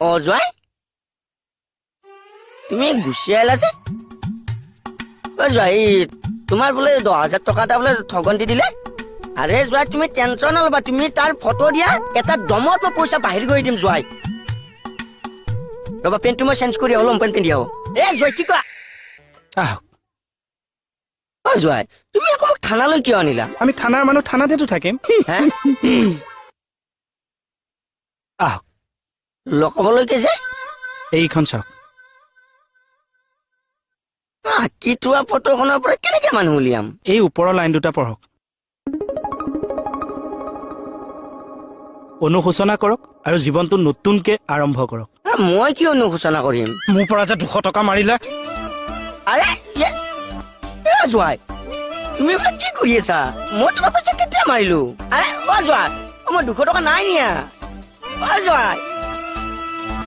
অ জোৱাই তুমি গুচি আহিলা যে? তোমাৰ বোলে দহ হাজাৰ টকা এটা বোলে ঠগন দি দিলে? আৰে জোৱাই তুমি টেনচন নল'বা তুমি তাৰ ফটো দিয়া এটা দমত মই পইচা বাহিৰ কৰি দিম জোৱাই ৰ'বা পেণ্টটো মই চেঞ্জ কৰি আহো লম পেণ্ট পিন্ধি আহো। এ জোৱাই কি কোৱা? অ জোৱাই তুমি আকৌ মোক থানালৈ কিয় আনিলা? আমি থানাৰ মানুহ থানাতেতো থাকিম। হে? আহক। লকাবলৈকে যে এইখন চাওক আঁকি থোৱা ফটোখনৰ পৰা কেনেকে মানুহ উলিয়াম? এই ওপৰৰ লাইন দুটা পঢ়ক। অনুশোচনা কৰক আৰু জীৱনটো নতুনকে আৰম্ভ কৰক। মই কিয় অনুশোচনা কৰিম? মোৰ পৰা যে দুশ টকা মাৰিলে। আৰে এ জোৱাই তুমি কি কৰি আছা? মই তোমাৰ পইচা কেতিয়া মাৰিলো? আৰে অ জোৱাই মই দুশ টকা নাই নিয়া। অ জোৱাই